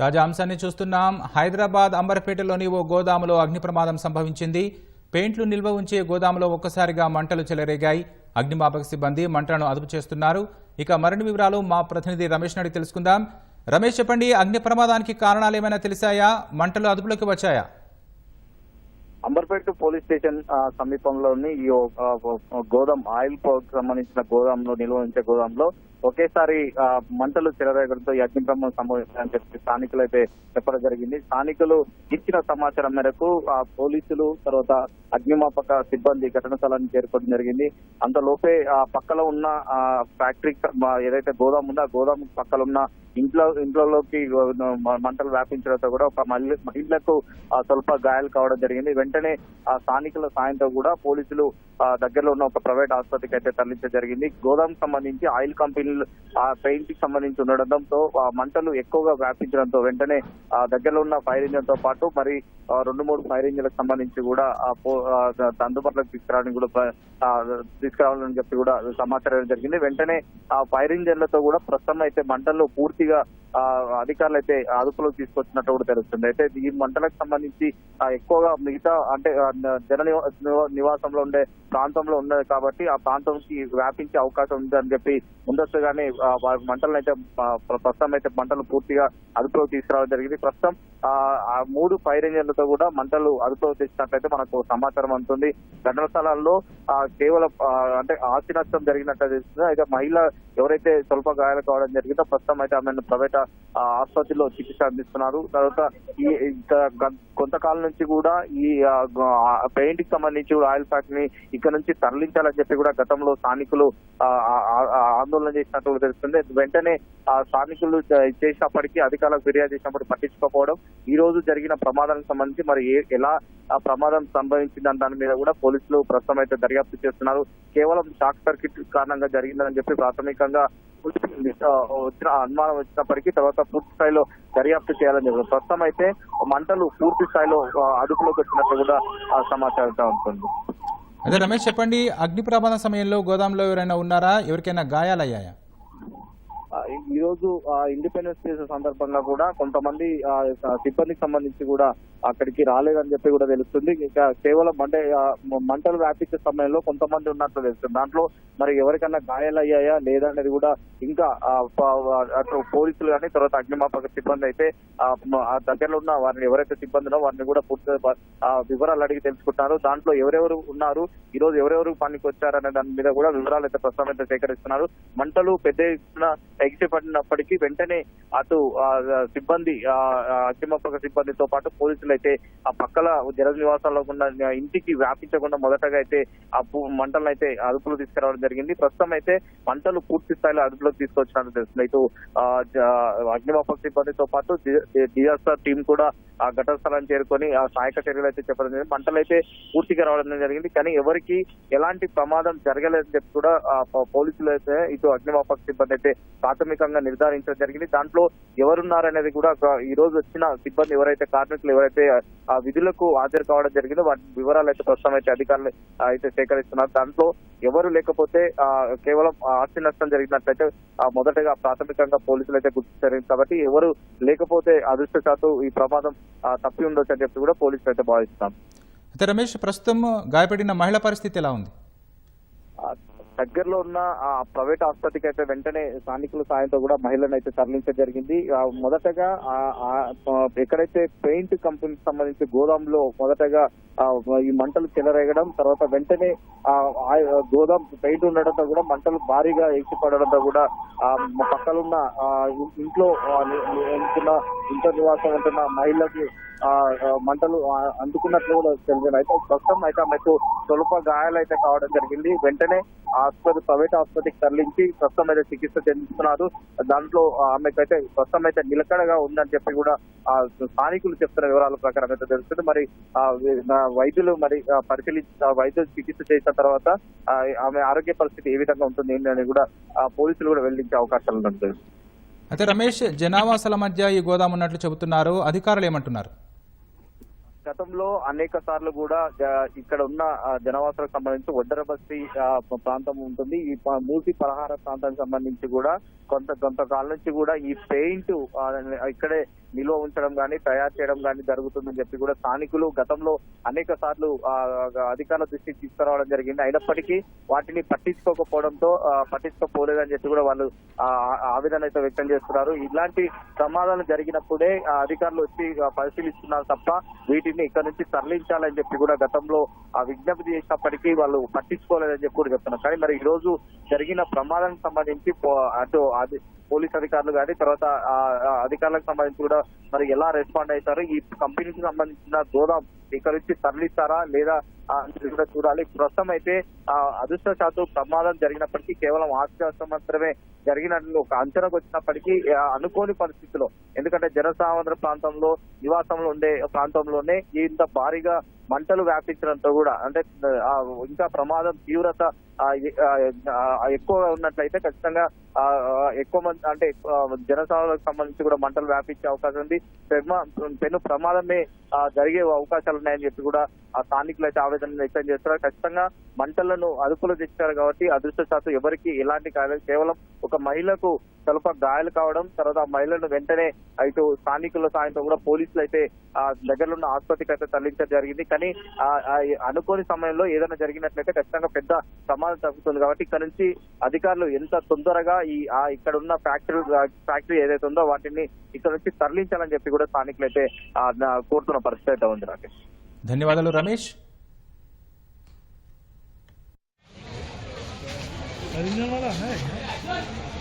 తాజా అంశాన్ని చూస్తున్నాం. హైదరాబాద్ అంబర్పేటలోని ఓ గోదాములో అగ్ని ప్రమాదం సంభవించింది. పెయింట్లు నిల్వ ఉంచే గోదాములో ఒక్కసారిగా మంటలు చెలరేగాయి. అగ్నిమాపక సిబ్బంది మంటలను అదుపు చేస్తున్నారు. ఇక మరిన్ని వివరాలు మా ప్రతినిధి రమేష్ నాయుడు తెలుసుకుందాం. రమేష్ చెప్పండి అగ్ని ప్రమాదానికి కారణాలు ఏమైనా తెలిసాయా? మంటలు అదుపులోకి వచ్చాయా? అంబర్పేట పోలీస్ స్టేషన్ సమీపంలోని ఈ గోదాం ఆయిల్ సంబంధించిన గోదాంలో నిల్వ ఉంచే గోదాంలో ఒకేసారి మంటలు చెలరేగడంతో ఈ అగ్ని సంభవించాలని చెప్పి స్థానికులు అయితే చెప్పడం జరిగింది. స్థానికులు ఇచ్చిన సమాచారం మేరకు ఆ పోలీసులు తర్వాత అగ్నిమాపక సిబ్బంది ఘటన స్థలాన్ని చేరుకోవడం జరిగింది. అంతలోపే ఆ పక్కలో ఉన్న ఆ ఫ్యాక్టరీ ఏదైతే గోదాం ఉందో ఆ గోదాం పక్కన ఉన్న ఇంట్లో ఇంట్లోకి మంటలు వ్యాపించడంతో కూడా ఒక మహిళ- మహిళకు స్వల్ప గాయాలు కావడం జరిగింది. వెంటనే ఆ స్థానికుల సాయంతో కూడా పోలీసులు దగ్గరలో ఉన్న ఒక ప్రైవేట్ ఆసుపత్రికి అయితే తరలించడం జరిగింది. గోదాం సంబంధించి ఆయిల్ కంపెనీలు ఆ పెయింట్కి సంబంధించి ఉండడంతో ఆ మంటలు ఎక్కువగా వ్యాపించడంతో వెంటనే ఆ దగ్గరలో ఉన్న ఫైర్ ఇంజిన్తో పాటు మరి రెండు మూడు ఫైర్ ఇంజిన్లకు సంబంధించి కూడా అందుబాటులోకి తీసుకురావడానికి కూడా తీసుకురావాలని చెప్పి కూడా సమాచారం జరిగింది. వెంటనే ఆ ఫైర్ ఇంజిన్లతో కూడా ప్రస్తుతం అయితే మంటల్లో పూర్తిగా అధికారులు అయితే అదుపులోకి తీసుకొచ్చినట్టు కూడా తెలుస్తుంది. అయితే ఈ మంటలకు సంబంధించి ఎక్కువగా మిగతా అంటే జన నివా- నివాసంలో ఉండే ప్రాంతంలో ఉన్నది కాబట్టి ఆ ప్రాంతంకి వ్యాపించే అవకాశం ఉందని చెప్పి ముందస్తుగానే వారి మంటలను అయితే ప్రస్తుతం అయితే మంటలు పూర్తిగా అదుపులోకి తీసుకురావడం జరిగింది. ప్రస్తుతం ఆ మూడు ఫైర్ ఇంజన్లతో కూడా మంటలు అదుపులో తెచ్చినట్లయితే మనకు సమాచారం అందుతుంది. ఘటన స్థలాల్లో కేవలం అంటే ఆస్తి నష్టం జరిగినట్టు తెలుస్తుంది. అయితే మహిళ ఎవరైతే స్వల్ప గాయాలు కావడం జరిగిందో ప్రస్తుతం అయితే ఆమెను ప్రైవేట్ ఆసుపత్రిలో చికిత్స అందిస్తున్నారు. తర్వాత ఈ ఇంకా గ- కొంతకాలం నుంచి కూడా ఈ పెయింట్కి సంబంధించి కూడా ఆయిల్ ఫ్యాక్టరీ ఇక్కడ నుంచి తరలించాలని చెప్పి కూడా గతంలో స్థానికులు ఆందోళన చేసినట్టు తెలుస్తుంది. వెంటనే ఆ స్థానికులు చేసినప్పటికీ అధికారులకు ఫిర్యాదు చేసినప్పుడు పట్టించుకోకపోవడం ఈ రోజు జరిగిన ప్రమాదానికి సంబంధించి మరి ఏ- ఎలా ఆ ప్రమాదం సంభవించిందని దాని మీద కూడా పోలీసులు ప్రస్తుతం అయితే దర్యాప్తు చేస్తున్నారు. కేవలం షార్ట్ సర్క్యూట్ కారణంగా జరిగిందని చెప్పి ప్రాథమికంగా వచ్చిన అనుమానం వచ్చినప్పటికీ తర్వాత పూర్తి స్థాయిలో దర్యాప్తు చేయాలని చెప్పారు ప్రస్తుతం అయితే మంటలు పూర్తి స్థాయిలో అదుపులోకి వచ్చినట్టు కూడా సమాచారంతో ఉంటుంది అదే రమేష్ చెప్పండి అగ్ని ప్రమాద సమయంలో గోదాంలో ఎవరైనా ఉన్నారా? ఎవరికైనా గాయాలయ్యాయా? ఈ రోజు ఆ, ఇండిపెండెన్స్ డే సందర్భంగా కూడా కొంతమంది సిబ్బందికి సంబంధించి కూడా అక్కడికి రాలేదని చెప్పి కూడా తెలుస్తుంది. ఇంకా కేవలం అంటే మంటలు వ్యాపించే సమయంలో కొంతమంది ఉన్నట్లు తెలుస్తుంది. దాంట్లో మరి ఎవరికన్నా గాయాలయ్యాయా లేదా అనేది కూడా ఇంకా అటు పోలీసులు కానీ తర్వాత అగ్నిమాపక సిబ్బంది అయితే ఆ, దగ్గరలో ఉన్న వారిని ఎవరైతే సిబ్బంది ఉన్నో వారిని కూడా పూర్తిగా ఆ, వివరాలు అడిగి తెలుసుకుంటున్నారు. దాంట్లో ఎవరెవరు ఉన్నారు ఈ రోజు ఎవరెవరు పనికి వచ్చారనే దాని మీద కూడా వివరాలు అయితే ప్రస్తుతం అయితే సేకరిస్తున్నారు. మంటలు పెద్ద ఎత్తున ఎగిసిపడినప్పటికీ వెంటనే అటు సిబ్బంది అగ్నిమాపక సిబ్బందితో పాటు పోలీసులు అయితే ఆ పక్కల జల నివాసాల్లో ఉన్న ఇంటికి వ్యాపించకుండా మొదటగా అయితే ఆ మంటలను అయితే అదుపులో తీసుకురావడం జరిగింది. ప్రస్తుతం అయితే మంటలు పూర్తి స్థాయిలో అదుపులోకి తీసుకొచ్చినట్టు తెలుస్తుంది ఇటు జ- అగ్నిమాపక సిబ్బందితో పాటు డిఆర్ఆర్ టీం కూడా ఆ ఘటన స్థలాన్ని చేరుకొని ఆ సహాయక చర్యలు అయితే చెప్పడం జరిగింది. మంటలు అయితే పూర్తిగా రావడం జరిగింది. కానీ ఎవరికి ఎలాంటి ప్రమాదం జరగలేదని చెప్పి కూడా ఆ పోలీసులు అయితే ఇటు అగ్నిమాపక సిబ్బంది అయితే ప్రాథమికంగా నిర్ధారించడం జరిగింది. దాంట్లో ఎవరున్నారనేది కూడా ఈ రోజు వచ్చిన సిబ్బంది ఎవరైతే కార్మికులు ఎవరైతే ఆ విధులకు హాజరు కావడం జరిగిందో వాటి వివరాలు అయితే ప్రస్తుతం అయితే అధికారులు అయితే సేకరిస్తున్నారు. దాంట్లో ఎవరు లేకపోతే కేవలం ఆస్తి నష్టం జరిగినట్లయితే మొదటగా ప్రాథమికంగా పోలీసులు అయితే గుర్తించారు కాబట్టి ఎవరు లేకపోతే అదృష్టశాత్తు ఈ ప్రమాదం తప్పి ఉండొచ్చు అని చెప్పి కూడా పోలీసులు అయితే భావిస్తున్నాం అయితే రమేష్ ప్రస్తుతం గాయపడిన మహిళ పరిస్థితి ఎలా ఉంది? దగ్గరలో ఉన్న ఆ ప్రైవేట్ ఆసుపత్రికి అయితే వెంటనే స్థానికుల సాయంతో కూడా మహిళను అయితే తరలించడం జరిగింది. మొదటగా ఎక్కడైతే పెయింట్ కంపెనీకి సంబంధించి గోదాంలో మొదటగా ఈ మంటలు చెలరేగడం తర్వాత వెంటనే ఆ గోదాం పెయింట్ ఉండడంతో కూడా మంటలు భారీగా ఎగిసిపడడంతో కూడా ఆ పక్కలున్న ఇంట్లో ఆ ఉంటున్న ఇంట్లో నివాసం ఉంటున్న మహిళకి ఆ మంటలు అందుకున్నట్లు కూడా తెలిసింది అయితే ప్రస్తుతం అయితే ఆమెకు స్వల్ప గాయాలు అయితే కావడం జరిగింది. వెంటనే ఆసుపత్రి ప్రైవేట్ ఆసుపత్రికి తరలించి ప్రస్తుతం అయితే చికిత్స చెందిస్తున్నారు దాంట్లో ఆమెకైతే ప్రస్తుతం అయితే నిలకడగా ఉందని చెప్పి కూడా ఆ స్థానికులు చెప్తున్న వివరాల ప్రకారం అయితే తెలుస్తుంది. మరి ఆ వైద్యులు మరి పరిశీలించి వైద్యులు చికిత్స చేసిన తర్వాత ఆమె ఆరోగ్య పరిస్థితి ఏ విధంగా ఉంటుంది అని కూడా పోలీసులు కూడా వెల్లడించే అవకాశాలు ఉంటుంది అయితే రమేష్ జనావాసాల మధ్య ఈ గోదాం ఉన్నట్లు చెబుతున్నారు. అధికారులు ఏమంటున్నారు? గతంలో అనేక సార్లు కూడా ఇక్కడ ఉన్న జనవాసాలకు సంబంధించి ఒడ్డర బస్తీ ఆ, ప- ప్రాంతం ఉంటుంది. ఈ మూసి పలహార ప్రాంతానికి సంబంధించి కూడా కొంత కొంతకాలం నుంచి కూడా ఈ పెయింట్ ఇక్కడే నిల్వ ఉంచడం కానీ తయారు చేయడం కానీ జరుగుతుందని చెప్పి కూడా స్థానికులు గతంలో అనేక సార్లు అధికారుల దృష్టికి తీసుకురావడం జరిగింది. అయినప్పటికీ వాటిని పట్టించుకోకపోవడంతో ఆ, పట్టించుకోపోలేదని చెప్పి కూడా వాళ్ళు ఆవేదన అయితే వ్యక్తం చేస్తున్నారు. ఇలాంటి ప్రమాదాలు జరిగినప్పుడే ఆ, అధికారులు వచ్చి పరిశీలిస్తున్నారు తప్ప వీటిని ఇక్కడ నుంచి తరలించాలని చెప్పి కూడా గతంలో ఆ విజ్ఞప్తి చేసినప్పటికీ వాళ్ళు పట్టించుకోలేదని చెప్పి కూడా చెప్తున్నారు. కానీ మరి ఈ రోజు జరిగిన ప్రమాదానికి సంబంధించి అటు అది పోలీస్ అధికారులు కానీ తర్వాత ఆ, అధికారులకు సంబంధించి కూడా మరి ఎలా రెస్పాండ్ అవుతారు? ఈ కంపెనీకి సంబంధించిన గోదాం ఇక్కడ నుంచి తరలిస్తారా లేదా అనేది కూడా చూడాలి. ప్రస్తుతం అయితే ఆ, అదృష్టశాత్తు ప్రమాదం జరిగినప్పటికీ కేవలం ఆశ్వాసం మాత్రమే జరిగినట్లు ఒక అంచనాకు వచ్చినప్పటికీ అనుకోని పరిస్థితిలో ఎందుకంటే జనసాంద్ర ప్రాంతంలో నివాసంలో ఉండే ప్రాంతంలోనే ఇంత భారీగా మంటలు వ్యాపించడంతో కూడా అంటే ఇంకా ప్రమాదం తీవ్రత ఎక్కువ ఎక్కువగా ఉన్నట్లయితే ఖచ్చితంగా ఎక్కువ మంది అంటే జనసాలకు సంబంధించి కూడా మంటలు వ్యాపించే అవకాశం ఉంది. పెను ప్రమాదమే జరిగే అవకాశాలు ఉన్నాయని చెప్పి కూడా ఆ స్థానికులు అయితే ఆవేదన వ్యక్తం చేస్తున్నారు. ఖచ్చితంగా మంటలను అదుపులో తెచ్చారు కాబట్టి అదృష్టశాత్తు ఎవరికి ఎలాంటి కాలేదు కేవలం ఒక మహిళకు స్వల్ప గాయాలు కావడం తర్వాత ఆ మహిళను వెంటనే ఇటు స్థానికుల సాయంతో కూడా పోలీసులు అయితే ఆ దగ్గరలో ఉన్న ఆసుపత్రికి అయితే తరలించడం జరిగింది. కానీ ఆ అనుకోని సమయంలో ఏదైనా జరిగినట్లయితే ఖచ్చితంగా పెద్ద ప్రమాదం తగ్గుతుంది కాబట్టి ఇక్కడ నుంచి అధికారులు ఎంత తొందరగా ఈ ఇక్కడ ఉన్న ఫ్యాక్టరీ ఫ్యాక్టరీ ఏదైతే ఉందో వాటిని ఇక్కడ నుంచి తరలించాలని చెప్పి కూడా స్థానికులు అయితే కోరుతున్న పరిస్థితి అయితే ఉంది రాకేష్. ధన్యవాదాలు రమేష్. ధన్యవాదాలు